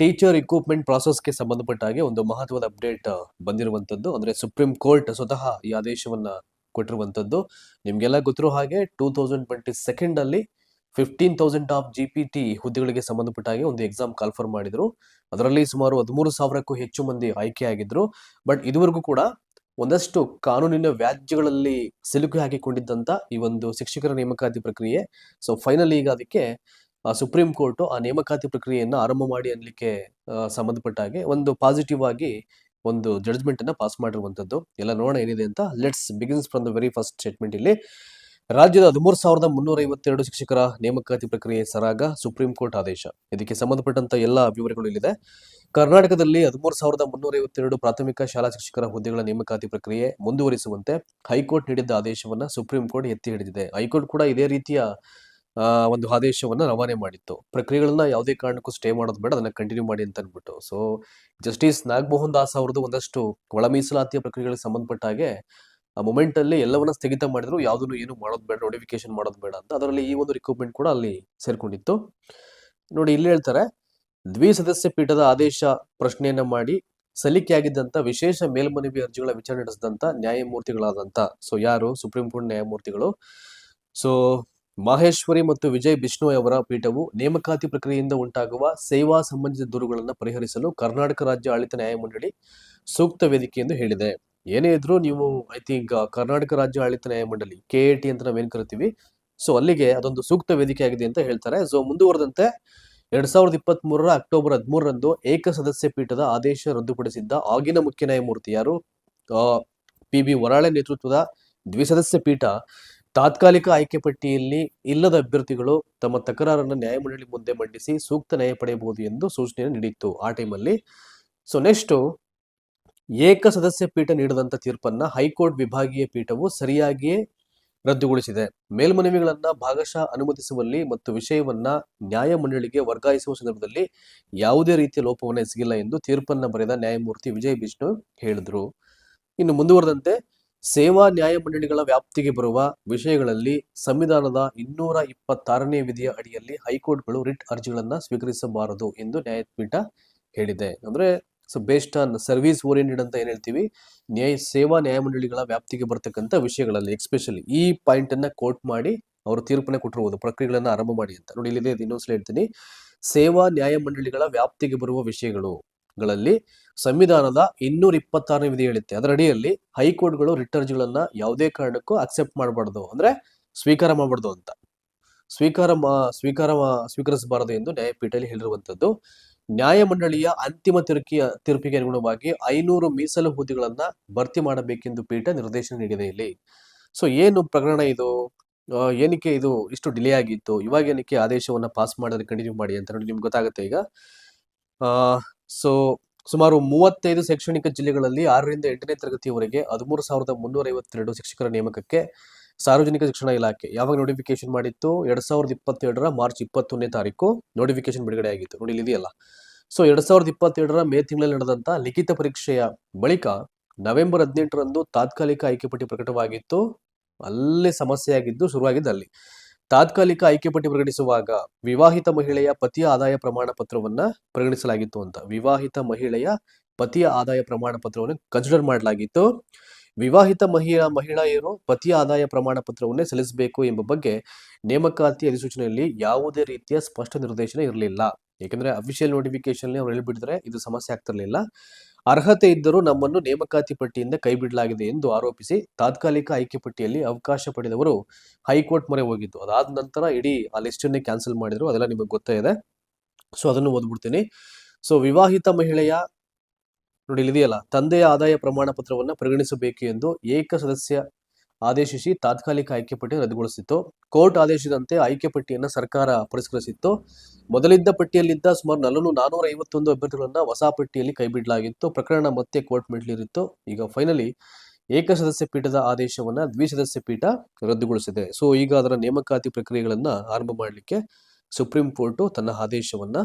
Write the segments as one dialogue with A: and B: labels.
A: Teacher equipment ಪ್ರಾಸೆಸ್ಗೆ ಸಂಬಂಧಪಟ್ಟ ಹಾಗೆ ಒಂದು ಮಹತ್ವದ ಅಪ್ಡೇಟ್ ಬಂದಿರುವಂತದ್ದು ಅಂದ್ರೆ ಸುಪ್ರೀಂ ಕೋರ್ಟ್ ಸ್ವತಃ ಈ ಆದೇಶವನ್ನ ಕೊಟ್ಟಿರುವಂತದ್ದು ನಿಮ್ಗೆಲ್ಲ ಗೊತ್ತಿರೋ ಹಾಗೆ ಟೂ ತೌಸಂಡ್ ಟ್ವೆಂಟಿ ಸೆಕೆಂಡ್ ಅಲ್ಲಿ fifteen thousand of G P T ಹುದ್ದೆಗಳಿಗೆ ಸಂಬಂಧಪಟ್ಟ ಹಾಗೆ ಒಂದು ಎಕ್ಸಾಮ್ ಕಾಲ್ಫರ್ ಮಾಡಿದ್ರು. ಅದರಲ್ಲಿ ಸುಮಾರು ಹದಿಮೂರು ಸಾವಿರಕ್ಕೂ ಹೆಚ್ಚು ಮಂದಿ ಆಯ್ಕೆಯಾಗಿದ್ರು ಬಟ್ ಇದುವರೆಗೂ ಕೂಡ ಒಂದಷ್ಟು ಕಾನೂನಿನ ವ್ಯಾಜ್ಯಗಳಲ್ಲಿ ಸಿಲುಕಿ ಹಾಕಿಕೊಂಡಿದ್ದಂತ ಈ ಒಂದು ಶಿಕ್ಷಕರ ನೇಮಕಾತಿ ಪ್ರಕ್ರಿಯೆ. ಸೊ ಫೈನಲ್ ಈಗ ಅದಕ್ಕೆ ಸುಪ್ರೀಂ ಕೋರ್ಟ್ ಆ ನೇಮಕಾತಿ ಪ್ರಕ್ರಿಯೆಯನ್ನು ಆರಂಭ ಮಾಡಿ ಅನ್ಲಿಕ್ಕೆ ಸಂಬಂಧಪಟ್ಟ ಹಾಗೆ ಒಂದು ಪಾಸಿಟಿವ್ ಆಗಿ ಒಂದು ಜಡ್ಜ್ಮೆಂಟ್ ಅನ್ನ ಪಾಸ್ ಮಾಡಿರುವಂತದ್ದು ಎಲ್ಲ ನೋಡೋಣ ಏನಿದೆ ಅಂತ. Let's begins from the very first statement ಇಲ್ಲಿ. ರಾಜ್ಯದ ಹದಿಮೂರು ಸಾವಿರದ ಮುನ್ನೂರ ಐವತ್ತೆರಡು ಶಿಕ್ಷಕರ ನೇಮಕಾತಿ ಪ್ರಕ್ರಿಯೆ ಸರಾಗ ಸುಪ್ರೀಂ ಕೋರ್ಟ್ ಆದೇಶ. ಇದಕ್ಕೆ ಸಂಬಂಧಪಟ್ಟಂತ ಎಲ್ಲ ವಿವರಗಳು ಇಲ್ಲಿದೆ. ಕರ್ನಾಟಕದಲ್ಲಿ ಹದಿಮೂರು ಸಾವಿರದ ಮುನ್ನೂರ ಐವತ್ತೆರಡು ಪ್ರಾಥಮಿಕ ಶಾಲಾ ಶಿಕ್ಷಕರ ಹುದ್ದೆಗಳ ನೇಮಕಾತಿ ಪ್ರಕ್ರಿಯೆ ಮುಂದುವರಿಸುವಂತೆ ಹೈಕೋರ್ಟ್ ನೀಡಿದ್ದ ಆದೇಶವನ್ನ ಸುಪ್ರೀಂ ಕೋರ್ಟ್ ಎತ್ತಿ ಹಿಡಿದಿದೆ. ಹೈಕೋರ್ಟ್ ಕೂಡ ಇದೇ ರೀತಿಯ ಒಂದು ಆದೇಶವನ್ನ ರವಾನೆ ಮಾಡಿತ್ತು. ಪ್ರಕ್ರಿಯೆಗಳನ್ನ ಯಾವುದೇ ಕಾರಣಕ್ಕೂ ಸ್ಟೇ ಮಾಡೋದು ಬೇಡ, ಅದನ್ನ ಕಂಟಿನ್ಯೂ ಮಾಡಿ ಅಂತ ಅಂದ್ಬಿಟ್ಟು. ಸೊ ಜಸ್ಟಿಸ್ ನಾಗಮೋಹನ್ ದಾಸ್ ಅವ್ರದ್ದು ಒಂದಷ್ಟು ಒಳ ಮೀಸಲಾತಿಯ ಪ್ರಕ್ರಿಯೆಗಳಿಗೆ ಸಂಬಂಧಪಟ್ಟ ಹಾಗೆ, ಆ ಮೊಮೆಂಟ್ ಅಲ್ಲಿ ಎಲ್ಲವನ್ನ ಸ್ಥಗಿತ ಮಾಡಿದ್ರು, ಯಾವುದನ್ನು ಏನು ಮಾಡೋದು ಬೇಡ ನೋಟಿಫಿಕೇಶನ್ ಮಾಡೋದು ಬೇಡ ಅಂತ. ಅದರಲ್ಲಿ ಈ ಒಂದು ರಿಕ್ವೈರ್ಮೆಂಟ್ ಕೂಡ ಅಲ್ಲಿ ಸೇರ್ಕೊಂಡಿತ್ತು. ನೋಡಿ, ಇಲ್ಲಿ ಹೇಳ್ತಾರೆ ದ್ವಿಸದಸ್ಯ ಪೀಠದ ಆದೇಶ ಪ್ರಶ್ನೆಯನ್ನ ಮಾಡಿ, ಸಲ್ಲಿಕೆಯಾಗಿದ್ದಂತ ವಿಶೇಷ ಮೇಲ್ಮನವಿ ಅರ್ಜಿಗಳ ವಿಚಾರಣೆ ನಡೆಸಿದಂತ ನ್ಯಾಯಮೂರ್ತಿಗಳಾದಂತ. ಸೊ ಯಾರು? ಸುಪ್ರೀಂ ಕೋರ್ಟ್ ನ್ಯಾಯಮೂರ್ತಿಗಳು. ಸೊ ಮಾಹೇಶ್ವರಿ ಮತ್ತು ವಿಜಯ್ ಬಿಷ್ಣೋಯ್ ಅವರ ಪೀಠವು ನೇಮಕಾತಿ ಪ್ರಕ್ರಿಯೆಯಿಂದ ಉಂಟಾಗುವ ಸೇವಾ ಸಂಬಂಧಿತ ದೂರುಗಳನ್ನು ಪರಿಹರಿಸಲು ಕರ್ನಾಟಕ ರಾಜ್ಯ ಆಡಳಿತ ನ್ಯಾಯಮಂಡಳಿ ಸೂಕ್ತ ವೇದಿಕೆ ಎಂದು ಹೇಳಿದೆ. ಏನೇ ಇದ್ರೂ ನೀವು ಐ ಥಿಂಕ್ ಕರ್ನಾಟಕ ರಾಜ್ಯ ಆಡಳಿತ ನ್ಯಾಯಮಂಡಳಿ ಕೆ ಎ ಟಿ ಅಂತ ನಾವೇನು ಕರಿತೀವಿ? ಸೊ ಅಲ್ಲಿಗೆ ಅದೊಂದು ಸೂಕ್ತ ವೇದಿಕೆ ಆಗಿದೆ ಅಂತ ಹೇಳ್ತಾರೆ. ಸೊ ಮುಂದುವರೆದಂತೆ ಎರಡ್ ಸಾವಿರದ ಇಪ್ಪತ್ತ್ ಮೂರರ ಅಕ್ಟೋಬರ್ ಹದಿಮೂರರಂದು ಏಕ ಸದಸ್ಯ ಪೀಠದ ಆದೇಶ ರದ್ದುಪಡಿಸಿದ್ದ ಆಗಿನ ಮುಖ್ಯ ನ್ಯಾಯಮೂರ್ತಿ ಯಾರು? ಪಿ ಬಿ ವರಾಳೆ ನೇತೃತ್ವದ ದ್ವಿಸದಸ್ಯ ಪೀಠ ತಾತ್ಕಾಲಿಕ ಆಯ್ಕೆ ಪಟ್ಟಿಯಲ್ಲಿ ಇಲ್ಲದ ಅಭ್ಯರ್ಥಿಗಳು ತಮ್ಮ ತಕರಾರನ್ನು ನ್ಯಾಯಮಂಡಳಿ ಮುಂದೆ ಮಂಡಿಸಿ ಸೂಕ್ತ ನ್ಯಾಯ ಪಡೆಯಬಹುದು ಎಂದು ಸೂಚನೆಯನ್ನು ನೀಡಿತ್ತು. ಆ ಟೈಮಲ್ಲಿ ಸೊ ನೆಕ್ಸ್ಟ್, ಏಕ ಸದಸ್ಯ ಪೀಠ ನೀಡಿದಂಥ ತೀರ್ಪನ್ನ ಹೈಕೋರ್ಟ್ ವಿಭಾಗೀಯ ಪೀಠವು ಸರಿಯಾಗಿಯೇ ರದ್ದುಗೊಳಿಸಿದೆ. ಮೇಲ್ಮನವಿಗಳನ್ನ ಭಾಗಶಃ ಅನುಮತಿಸುವಲ್ಲಿ ಮತ್ತು ವಿಷಯವನ್ನ ನ್ಯಾಯಮಂಡಳಿಗೆ ವರ್ಗಾಯಿಸುವ ಸಂದರ್ಭದಲ್ಲಿ ಯಾವುದೇ ರೀತಿಯ ಲೋಪವನ್ನು ಎಸಗಿಲ್ಲ ಎಂದು ತೀರ್ಪನ್ನ ಬರೆದ ನ್ಯಾಯಮೂರ್ತಿ ವಿಜಯ್ ಬಿಷ್ಣು ಹೇಳಿದ್ರು. ಇನ್ನು ಮುಂದುವರೆದಂತೆ ಸೇವಾ ನ್ಯಾಯಮಂಡಳಿಗಳ ವ್ಯಾಪ್ತಿಗೆ ಬರುವ ವಿಷಯಗಳಲ್ಲಿ ಸಂವಿಧಾನದ ಇನ್ನೂರ ಇಪ್ಪತ್ತಾರನೇ ವಿಧಿಯ ಅಡಿಯಲ್ಲಿ ಹೈಕೋರ್ಟ್ಗಳು ರಿಟ್ ಅರ್ಜಿಗಳನ್ನು ಸ್ವೀಕರಿಸಬಾರದು ಎಂದು ನ್ಯಾಯಪೀಠ ಹೇಳಿದೆ. ಅಂದ್ರೆ so based on service oriented ಅಂತ ಏನ್ ಹೇಳ್ತೀವಿ? ನ್ಯಾಯ, ಸೇವಾ ನ್ಯಾಯಮಂಡಳಿಗಳ ವ್ಯಾಪ್ತಿಗೆ ಬರ್ತಕ್ಕಂಥ ವಿಷಯಗಳಲ್ಲಿ ಎಕ್ಸ್ಪೆಷಲಿ ಈ ಪಾಯಿಂಟ್ ಅನ್ನ ಕೋಟ್ ಮಾಡಿ ಅವರು ತೀರ್ಪನ್ನ ಕೊಟ್ಟಿರುವುದು ಪ್ರಕ್ರಿಯೆಗಳನ್ನು ಆರಂಭ ಮಾಡಿ ಅಂತ. ನೋಡಿ, ಇಲ್ಲಿದೆ ಇನ್ನೊಂದ್ಸಲ ಹೇಳ್ತೀನಿ. ಸೇವಾ ನ್ಯಾಯಮಂಡಳಿಗಳ ವ್ಯಾಪ್ತಿಗೆ ಬರುವ ವಿಷಯಗಳು. ಗಳಲ್ಲಿ ಸಂವಿಧಾನದ ಇನ್ನೂರ ಇಪ್ಪತ್ತಾರನೇ ವಿಧಿ ಹೇಳುತ್ತೆ. ಅದರ ಅಡಿಯಲ್ಲಿ ಹೈಕೋರ್ಟ್ಗಳು ರಿಟ್ ಅರ್ಜಿಗಳನ್ನ ಯಾವುದೇ ಕಾರಣಕ್ಕೂ ಅಕ್ಸೆಪ್ಟ್ ಮಾಡಬಾರ್ದು. ಅಂದ್ರೆ ಸ್ವೀಕಾರ ಮಾಡಬಾರ್ದು ಅಂತ. ಸ್ವೀಕಾರ ಸ್ವೀಕಾರ ಸ್ವೀಕರಿಸಬಾರದು ಎಂದು ನ್ಯಾಯಪೀಠದಲ್ಲಿ ಹೇಳಿರುವಂತದ್ದು ನ್ಯಾಯಮಂಡಳಿಯ ಅಂತಿಮ ತಿರುಕಿಯ ತೀರ್ಪಿಗೆ ಅನುಗುಣವಾಗಿ ಐನೂರು ಮೀಸಲು ಹುದ್ದೆಗಳನ್ನ ಭರ್ತಿ ಮಾಡಬೇಕೆಂದು ಪೀಠ ನಿರ್ದೇಶನ ನೀಡಿದೆ ಇಲ್ಲಿ. ಸೊ ಏನು ಪ್ರಕರಣ ಇದು? ಏನಕ್ಕೆ ಇದು ಇಷ್ಟು ಡಿಲೇ ಆಗಿತ್ತು? ಇವಾಗ ಏನಕ್ಕೆ ಆದೇಶವನ್ನ ಪಾಸ್ ಮಾಡಿದ್ರೆ ಕಂಟಿನ್ಯೂ ಮಾಡಿ ಅಂತ ನೋಡಿ ನಿಮ್ಗೆ ಗೊತ್ತಾಗುತ್ತೆ ಈಗ. ಸೊ ಸುಮಾರು ಮೂವತ್ತೈದು ಶೈಕ್ಷಣಿಕ ಜಿಲ್ಲೆಗಳಲ್ಲಿ ಆರರಿಂದ ಎಂಟನೇ ತರಗತಿಯವರೆಗೆ ಹದಿಮೂರು ಸಾವಿರದ ಮುನ್ನೂರ ಐವತ್ತೆರಡು ಶಿಕ್ಷಕರ ನೇಮಕಕ್ಕೆ ಸಾರ್ವಜನಿಕ ಶಿಕ್ಷಣ ಇಲಾಖೆ ಯಾವಾಗ ನೋಟಿಫಿಕೇಶನ್ ಮಾಡಿತ್ತು? ಎರಡ್ ಸಾವಿರದ ಇಪ್ಪತ್ತೆರಡರ ಮಾರ್ಚ್ ಇಪ್ಪತ್ತೊಂದನೇ ತಾರೀಕು ನೋಟಿಫಿಕೇಶನ್ ಬಿಡುಗಡೆ ಆಗಿತ್ತು ನೋಡಿ ಇದೆಯಲ್ಲ. ಸೊ ಎರಡ್ ಸಾವಿರದ ಇಪ್ಪತ್ತೆರಡರ ಮೇ ತಿಂಗಳಲ್ಲಿ ನಡೆದಂತ ಲಿಖಿತ ಪರೀಕ್ಷೆಯ ಬಳಿಕ ನವೆಂಬರ್ ಹದಿನೆಂಟರಂದು ತಾತ್ಕಾಲಿಕ ಆಯ್ಕೆ ಪಟ್ಟಿ ಪ್ರಕಟವಾಗಿತ್ತು. ಅಲ್ಲೇ ಸಮಸ್ಯೆ ಆಗಿದ್ದು ಶುರುವಾಗಿದ್ದು ಅಲ್ಲಿ. ತಾತ್ಕಾಲಿಕ ಆಯ್ಕೆ ಪಟ್ಟಿ ಪ್ರಕಟಿಸುವಾಗ ವಿವಾಹಿತ ಮಹಿಳೆಯ ಪತಿಯ ಆದಾಯ ಪ್ರಮಾಣ ಪತ್ರವನ್ನ ಪರಿಗಣಿಸಲಾಗಿತ್ತು ಅಂತ. ವಿವಾಹಿತ ಮಹಿಳೆಯ ಪತಿಯ ಆದಾಯ ಪ್ರಮಾಣ ಪತ್ರವನ್ನು ಕನ್ಸಿಡರ್ ಮಾಡಲಾಗಿತ್ತು. ವಿವಾಹಿತ ಮಹಿಳಾ ಮಹಿಳೆಯರು ಪತಿಯ ಆದಾಯ ಪ್ರಮಾಣ ಪತ್ರವನ್ನೇ ಸಲ್ಲಿಸಬೇಕು ಎಂಬ ಬಗ್ಗೆ ನೇಮಕಾತಿ ಅಧಿಸೂಚನೆಯಲ್ಲಿ ಯಾವುದೇ ರೀತಿಯ ಸ್ಪಷ್ಟ ನಿರ್ದೇಶನ ಇರಲಿಲ್ಲ. ಯಾಕಂದ್ರೆ ಅಫಿಷಿಯಲ್ ನೋಟಿಫಿಕೇಶನ್ ಅವ್ರು ಹೇಳ್ಬಿಟ್ಟಿದ್ರೆ ಇದು ಸಮಸ್ಯೆ ಆಗ್ತಿರಲಿಲ್ಲ. ಅರ್ಹತೆ ಇದ್ದರೂ ನಮ್ಮನ್ನು ನೇಮಕಾತಿ ಪಟ್ಟಿಯಿಂದ ಕೈಬಿಡಲಾಗಿದೆ ಎಂದು ಆರೋಪಿಸಿ ತಾತ್ಕಾಲಿಕ ಆಯ್ಕೆ ಪಟ್ಟಿಯಲ್ಲಿ ಅವಕಾಶ ಪಡೆದವರು ಹೈಕೋರ್ಟ್ ಮೊರೆ ಹೋಗಿದ್ದು. ಅದಾದ ನಂತರ ಇಡೀ ಆ ಲಿಸ್ಟ್ ಅನ್ನೇ ಕ್ಯಾನ್ಸಲ್ ಮಾಡಿದ್ರು. ಅದೆಲ್ಲ ನಿಮಗೆ ಗೊತ್ತೇ ಇದೆ. ಸೊ ಅದನ್ನು ಓದ್ಬಿಡ್ತೀನಿ. ಸೊ ವಿವಾಹಿತ ಮಹಿಳೆಯ ನೋಡಿ ಇಲ್ಲಿದೆಯಲ್ಲ ತಂದೆಯ ಆದಾಯ ಪ್ರಮಾಣ ಪತ್ರವನ್ನು ಪರಿಗಣಿಸಬೇಕು ಎಂದು ಏಕ ಸದಸ್ಯ ಆದೇಶಿಸಿ ತಾತ್ಕಾಲಿಕ ಆಯ್ಕೆ ಪಟ್ಟಿಯನ್ನು ರದ್ದುಗೊಳಿಸಿತ್ತು. ಕೋರ್ಟ್ ಆದೇಶದಂತೆ ಆಯ್ಕೆ ಪಟ್ಟಿಯನ್ನು ಸರ್ಕಾರ ಪರಿಷ್ಕರಿಸಿತ್ತು. ಮೊದಲಿದ್ದ ಪಟ್ಟಿಯಲ್ಲಿದ್ದ ಸುಮಾರು ನಲ್ಲೂ ನಾನೂರ ಐವತ್ತೊಂದು ಅಭ್ಯರ್ಥಿಗಳನ್ನು ಹೊಸ ಪಟ್ಟಿಯಲ್ಲಿ ಕೈಬಿಡಲಾಗಿತ್ತು. ಪ್ರಕರಣ ಮತ್ತೆ ಕೋರ್ಟ್ ಮೆಟ್ಟಲಿರಿತ್ತು. ಈಗ ಫೈನಲಿ ಏಕಸದಸ್ಯ ಪೀಠದ ಆದೇಶವನ್ನು ದ್ವಿಸದಸ್ಯ ಪೀಠ ರದ್ದುಗೊಳಿಸಿದೆ. ಸೊ ಈಗ ಅದರ ನೇಮಕಾತಿ ಪ್ರಕ್ರಿಯೆಗಳನ್ನು ಆರಂಭ ಮಾಡಲಿಕ್ಕೆ ಸುಪ್ರೀಂ ಕೋರ್ಟು ತನ್ನ ಆದೇಶವನ್ನು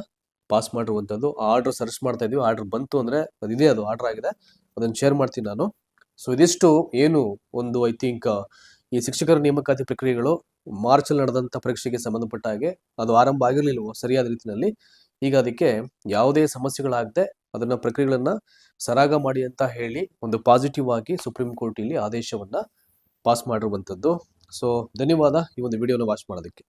A: ಪಾಸ್ ಮಾಡಿರುವಂಥದ್ದು ಆರ್ಡರ್ ಸರ್ಚ್ ಮಾಡ್ತಾ ಇದೀವಿ. ಆರ್ಡರ್ ಬಂತು ಅಂದರೆ ಅದಿದೆ ಅದು. ಆರ್ಡರ್ ಆಗಿದೆ. ಅದನ್ನು ಶೇರ್ ಮಾಡ್ತೀನಿ ನಾನು. ಸೊ ಇದಿಷ್ಟು ಏನು ಒಂದು ಐ ಥಿಂಕ್ ಈ ಶಿಕ್ಷಕರ ನೇಮಕಾತಿ ಪ್ರಕ್ರಿಯೆಗಳು ಮಾರ್ಚ್ ಅಲ್ಲಿ ನಡೆದಂತ ಪರೀಕ್ಷೆಗೆ ಸಂಬಂಧಪಟ್ಟ ಹಾಗೆ ಅದು ಆರಂಭ ಆಗಿರ್ಲಿಲ್ವೋ ಸರಿಯಾದ ರೀತಿಯಲ್ಲಿ, ಈಗ ಅದಕ್ಕೆ ಯಾವುದೇ ಸಮಸ್ಯೆಗಳಾಗದೆ ಅದನ್ನ ಪ್ರಕ್ರಿಯೆಗಳನ್ನ ಸರಾಗ ಮಾಡಿ ಅಂತ ಹೇಳಿ ಒಂದು ಪಾಸಿಟಿವ್ ಆಗಿ ಸುಪ್ರೀಂ ಕೋರ್ಟ್ ಇಲ್ಲಿ ಆದೇಶವನ್ನ ಪಾಸ್ ಮಾಡಿರುವಂಥದ್ದು. ಸೊ ಧನ್ಯವಾದ ಈ ಒಂದು ವಿಡಿಯೋನ ವಾಚ್ ಮಾಡೋದಕ್ಕೆ.